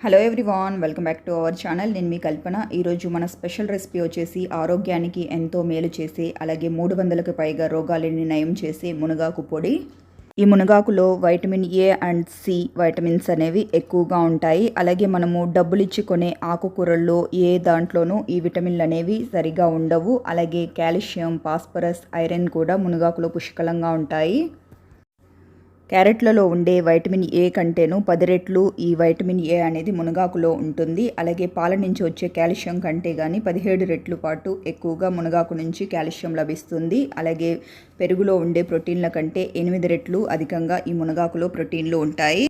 Hello everyone welcome back to our channel నేను మీ కల్పన. ఈరోజు మన స్పెషల్ రెసిపీ వచ్చేసి ఆరోగ్యానికి ఎంతో మేలు చేసే అలాగే మూడు వందలకు పైగా రోగాలని నయం చేసే మునగాకు పొడి. ఈ మునగాకులో vitamin A and C vitamins అనేవి ఎక్కువగా ఉంటాయి. అలాగే మనము డబ్బులు ఇచ్చి కొనే ఆకుకూరల్లో ఏ దాంట్లోనూ ఈ విటమిన్లు అనేవి సరిగా ఉండవు. అలాగే కాల్షియం ఫాస్ఫరస్ ఐరన్ కూడా మునగాకులో పుష్కలంగా ఉంటాయి. క్యారెట్లలో ఉండే వైటమిన్ ఏ కంటేను పది రెట్లు ఈ వైటమిన్ ఏ అనేది మునగాకులో ఉంటుంది. అలాగే పాల నుంచి వచ్చే కాల్షియం కంటే కానీ పదిహేడు రెట్లు పాటు ఎక్కువగా మునగాకు నుంచి కాల్షియం లభిస్తుంది. అలాగే పెరుగులో ఉండే ప్రోటీన్ల కంటే ఎనిమిది రెట్లు అధికంగా ఈ మునగాకులో ప్రోటీన్లు ఉంటాయి.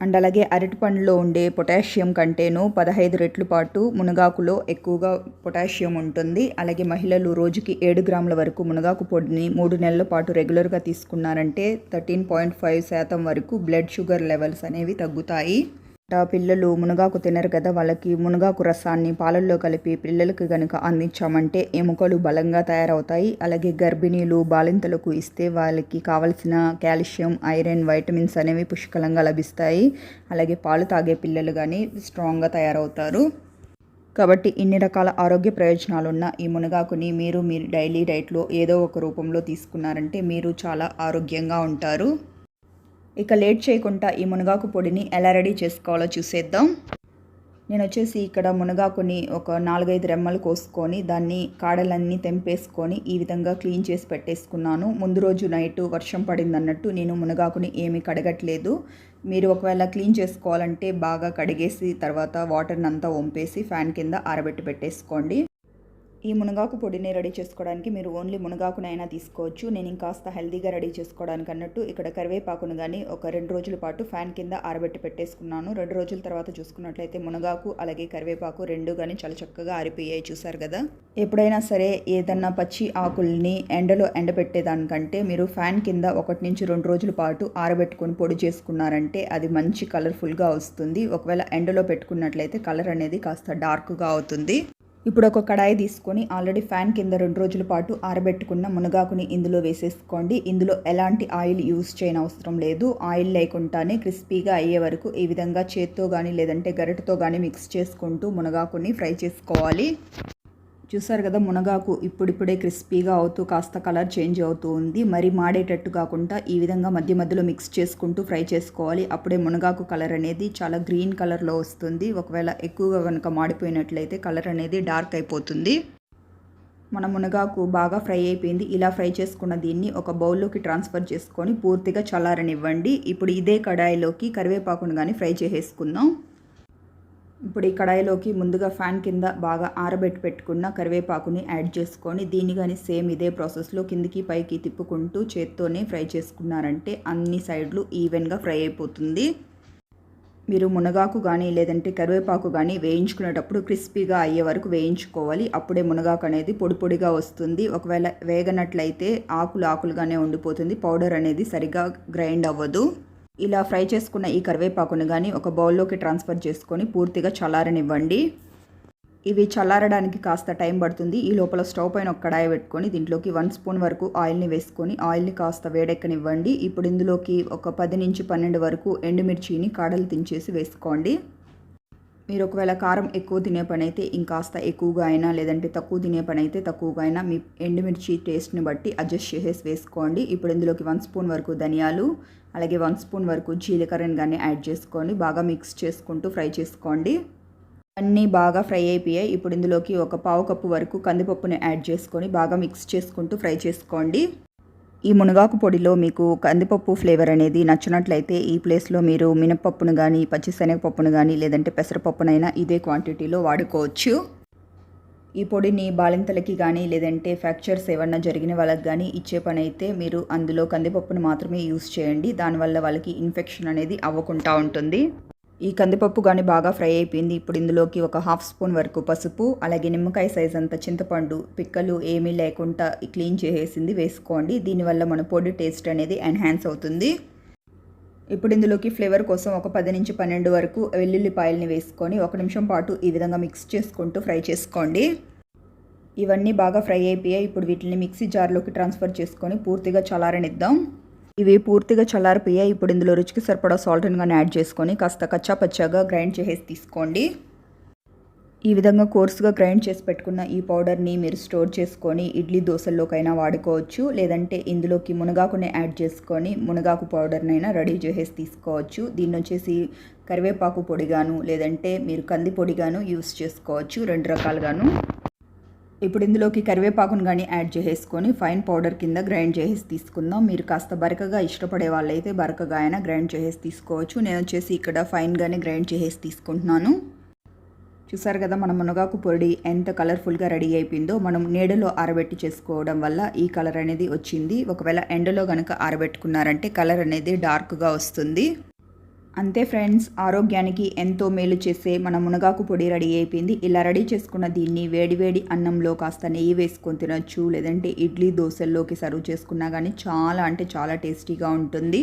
అండ్ అలాగే అరటిపండులో ఉండే పొటాషియం కంటేను పదహైదు రెట్లు పాటు మునగాకులో ఎక్కువగా పొటాషియం ఉంటుంది. అలాగే మహిళలు రోజుకి ఏడు గ్రాముల వరకు మునగాకు పొడిని మూడు నెలల పాటు రెగ్యులర్గా తీసుకున్నారంటే థర్టీన్ పాయింట్ ఫైవ్ శాతం వరకు బ్లడ్ షుగర్ లెవెల్స్ అనేవి తగ్గుతాయి. పిల్లలు మునగాకు తినరు కదా వాళ్ళకి మునగాకు రసాన్ని పాలల్లో కలిపి పిల్లలకి కనుక అందించామంటే ఎముకలు బలంగా తయారవుతాయి? అలాగే గర్భిణీలు బాలింతలకు ఇస్తే వాళ్ళకి కావలసిన కాల్షియం ఐరన్ వైటమిన్స్ అనేవి పుష్కలంగా లభిస్తాయి. అలాగే పాలు తాగే పిల్లలు కానీ స్ట్రాంగ్గా తయారవుతారు. కాబట్టి ఇన్ని రకాల ఆరోగ్య ప్రయోజనాలున్న ఈ మునగాకుని మీరు మీ డైలీ డైట్లో ఏదో ఒక రూపంలో తీసుకున్నారంటే మీరు చాలా ఆరోగ్యంగా ఉంటారు. ఇక లేట్ చేయకుండా ఈ మునగాకు పొడిని ఎలా రెడీ చేసుకోవాలో చూసేద్దాం. నేను వచ్చేసి ఇక్కడ మునగాకుని ఒక నాలుగైదు రెమ్మలు కోసుకొని దాన్ని కాడలన్నీ తెంపేసుకొని ఈ విధంగా క్లీన్ చేసి పెట్టేసుకున్నాను. ముందు రోజు నైట్ వర్షం పడింది అన్నట్టు నేను మునగాకుని ఏమీ కడగట్లేదు. మీరు ఒకవేళ క్లీన్ చేసుకోవాలంటే బాగా కడిగేసి తర్వాత వాటర్ని అంతా వంపేసి ఫ్యాన్ కింద ఆరబెట్టి పెట్టేసుకోండి. ఈ మునగాకు పొడిని రెడీ చేసుకోవడానికి మీరు ఓన్లీ మునగాకునైనా తీసుకోవచ్చు. నేను ఇంకాస్త హెల్దీగా రెడీ చేసుకోవడానికి అన్నట్టు ఇక్కడ కరివేపాకును కానీ ఒక రెండు రోజుల పాటు ఫ్యాన్ కింద ఆరబెట్టి పెట్టేసుకున్నాను. రెండు రోజుల తర్వాత చూసుకున్నట్లయితే మునగాకు అలాగే కరివేపాకు రెండు కానీ చాలా చక్కగా ఆరిపోయాయి చూసారు కదా? ఎప్పుడైనా సరే ఏదన్నా పచ్చి ఆకుల్ని ఎండలో ఎండబెట్టేదానికంటే మీరు ఫ్యాన్ కింద ఒకటి నుంచి రెండు రోజుల పాటు ఆరబెట్టుకొని పొడి చేసుకున్నారంటే అది మంచి కలర్ఫుల్గా వస్తుంది. ఒకవేళ ఎండలో పెట్టుకున్నట్లయితే కలర్ అనేది కాస్త డార్క్గా అవుతుంది. ఇప్పుడు ఒక కడాయి తీసుకొని ఆల్రెడీ ఫ్యాన్ కింద రెండు రోజుల పాటు ఆరబెట్టుకున్న మునగాకుని ఇందులో వేసేసుకోండి. ఇందులో ఎలాంటి ఆయిల్ యూస్ చేయనవసరం లేదు. ఆయిల్ లేకుండానే క్రిస్పీగా అయ్యే వరకు ఈ విధంగా చేత్తో కానీ లేదంటే గరిటతో కానీ మిక్స్ చేసుకుంటూ మునగాకుని ఫ్రై చేసుకోవాలి. చూసారు కదా మునగాకు ఇప్పుడిప్పుడే క్రిస్పీగా అవుతూ కాస్త కలర్ చేంజ్ అవుతూ ఉంది. మరి మాడేటట్టు కాకుండా ఈ విధంగా మధ్య మధ్యలో మిక్స్ చేసుకుంటూ ఫ్రై చేసుకోవాలి. అప్పుడే మునగాకు కలర్ అనేది చాలా గ్రీన్ కలర్లో వస్తుంది. ఒకవేళ ఎక్కువగా కనుక మాడిపోయినట్లయితే కలర్ అనేది డార్క్ అయిపోతుంది. మన మునగాకు బాగా ఫ్రై అయిపోయింది. ఇలా ఫ్రై చేసుకున్న దీన్ని ఒక బౌల్లోకి ట్రాన్స్ఫర్ చేసుకొని పూర్తిగా చల్లారనివ్వండి. ఇప్పుడు ఇదే కడాయిలోకి కరివేపాకును కానీ ఫ్రై చేసేసుకుందాం. ఇప్పుడు ఈ కడాయిలోకి ముందుగా ఫ్యాన్ కింద బాగా ఆరబెట్టి పెట్టుకున్న కరివేపాకుని యాడ్ చేసుకొని దీన్ని కానీ సేమ్ ఇదే ప్రాసెస్లో కిందికి పైకి తిప్పుకుంటూ చేత్తోనే ఫ్రై చేసుకున్నారంటే అన్ని సైడ్లు ఈవెన్గా ఫ్రై అయిపోతుంది. మీరు మునగాకు కానీ లేదంటే కరివేపాకు కానీ వేయించుకునేటప్పుడు క్రిస్పీగా అయ్యే వరకు వేయించుకోవాలి. అప్పుడే మునగాకు అనేది పొడి పొడిగా వస్తుంది. ఒకవేళ వేగనట్లయితే ఆకులు ఆకులుగానే ఉండిపోతుంది. పౌడర్ అనేది సరిగా గ్రైండ్ అవ్వదు. ఇలా ఫ్రై చేసుకున్న ఈ కరివేపాకును కానీ ఒక బౌల్లోకి ట్రాన్స్ఫర్ చేసుకొని పూర్తిగా చల్లారనివ్వండి. ఇవి చల్లారడానికి కాస్త టైం పడుతుంది. ఈ లోపల స్టవ్ పైన ఒక కడాయి పెట్టుకొని దీంట్లోకి వన్ స్పూన్ వరకు ఆయిల్ని వేసుకొని ఆయిల్ని కాస్త వేడెక్కనివ్వండి. ఇప్పుడు ఇందులోకి ఒక పది నుంచి పన్నెండు వరకు ఎండుమిర్చిని కాడలు తించేసి వేసుకోండి. మీరు ఒకవేళ కారం ఎక్కువ తినే పని అయితే ఇంకాస్త ఎక్కువగా అయినా లేదంటే తక్కువ తినే పని అయితే తక్కువగా అయినా మీ ఎండుమిర్చి టేస్ట్ని బట్టి అడ్జస్ట్ చేసేసి వేసుకోండి. ఇప్పుడు ఇందులోకి వన్ స్పూన్ వరకు ధనియాలు అలాగే వన్ స్పూన్ వరకు జీలకర్రని కానీ యాడ్ చేసుకోండి. బాగా మిక్స్ చేసుకుంటూ ఫ్రై చేసుకోండి. అన్నీ బాగా ఫ్రై అయిపోయాయి. ఇప్పుడు ఇందులోకి ఒక పావు కప్పు వరకు కందిపప్పుని యాడ్ చేసుకొని బాగా మిక్స్ చేసుకుంటూ ఫ్రై చేసుకోండి. ఈ మునగాకు పొడిలో మీకు కందిపప్పు ఫ్లేవర్ అనేది నచ్చినట్లయితే ఈ ప్లేస్లో మీరు మినపప్పును కానీ పచ్చిశనగపప్పును కానీ లేదంటే పెసరపప్పునైనా ఇదే క్వాంటిటీలో వాడుకోవచ్చు. ఈ పొడిని బాలింతలకి కానీ లేదంటే ఫ్రాక్చర్స్ ఏమన్నా జరిగిన వాళ్ళకి కానీ ఇచ్చే పని అయితే మీరు అందులో కందిపప్పును మాత్రమే యూస్ చేయండి. దానివల్ల వాళ్ళకి ఇన్ఫెక్షన్ అనేది అవ్వకుండా ఉంటుంది. ఈ కందిపప్పు కానీ బాగా ఫ్రై అయిపోయింది. ఇప్పుడు ఇందులోకి ఒక హాఫ్ స్పూన్ వరకు పసుపు అలాగే నిమ్మకాయ సైజ్ అంత చింతపండు పిక్కలు ఏమీ లేకుండా క్లీన్ చేసేసింది వేసుకోండి. దీనివల్ల మన పొడి టేస్ట్ అనేది ఎన్హాన్స్ అవుతుంది. ఇప్పుడు ఇందులోకి ఫ్లేవర్ కోసం ఒక పది నుంచి పన్నెండు వరకు వెల్లుల్లిపాయల్ని వేసుకొని ఒక నిమిషం పాటు ఈ విధంగా మిక్స్ చేసుకుంటూ ఫ్రై చేసుకోండి. ఇవన్నీ బాగా ఫ్రై అయిపోయాయి. ఇప్పుడు వీటిని మిక్సీ జార్లోకి ట్రాన్స్ఫర్ చేసుకొని పూర్తిగా చల్లారనిద్దాం. ఇవి పూర్తిగా చల్లారిపోయాయి. ఇప్పుడు ఇందులో రుచికి సరిపడా సాల్ట్ కానీ యాడ్ చేసుకొని కాస్త కచ్చా పచ్చాగా గ్రైండ్ చేసేసి తీసుకోండి. ఈ విధంగా కోర్సుగా గ్రైండ్ చేసి పెట్టుకున్న ఈ పౌడర్ని మీరు స్టోర్ చేసుకొని ఇడ్లీ దోశల్లోకైనా వాడుకోవచ్చు. లేదంటే ఇందులోకి మునగాకుని యాడ్ చేసుకొని మునగాకు పౌడర్నైనా రెడీ చేసేసి తీసుకోవచ్చు. దీన్ని వచ్చేసి కరివేపాకు పొడిగాను లేదంటే మీరు కంది పొడిగాను యూస్ చేసుకోవచ్చు. రెండు రకాలుగాను. ఇప్పుడు ఇందులోకి కరివేపాకును కానీ యాడ్ చేసేసుకొని ఫైన్ పౌడర్ కింద గ్రైండ్ చేసేసి తీసుకుందాం. మీరు కాస్త బరకగా ఇష్టపడే వాళ్ళైతే బరకగా అయినా గ్రైండ్ చేసేసి తీసుకోవచ్చు. నేను వచ్చేసి ఇక్కడ ఫైన్గానే గ్రైండ్ చేసేసి తీసుకుంటున్నాను. చూసారు కదా మన మునగాకు పొడి ఎంత కలర్ఫుల్గా రెడీ అయిపోయిందో. మనం నీడలో ఆరబెట్టి చేసుకోవడం వల్ల ఈ కలర్ అనేది వచ్చింది. ఒకవేళ ఎండలో కనుక ఆరబెట్టుకున్నారంటే కలర్ అనేది డార్క్గా వస్తుంది. అంతే ఫ్రెండ్స్ ఆరోగ్యానికి ఎంతో మేలు చేసే మన మునగాకు పొడి రెడీ అయిపోయింది. ఇలా రెడీ చేసుకున్న దీన్ని వేడివేడి అన్నంలో కాస్త నెయ్యి వేసుకొని తినొచ్చు లేదంటే ఇడ్లీ దోశల్లోకి సర్వ్ చేసుకున్నా కానీ చాలా అంటే చాలా టేస్టీగా ఉంటుంది.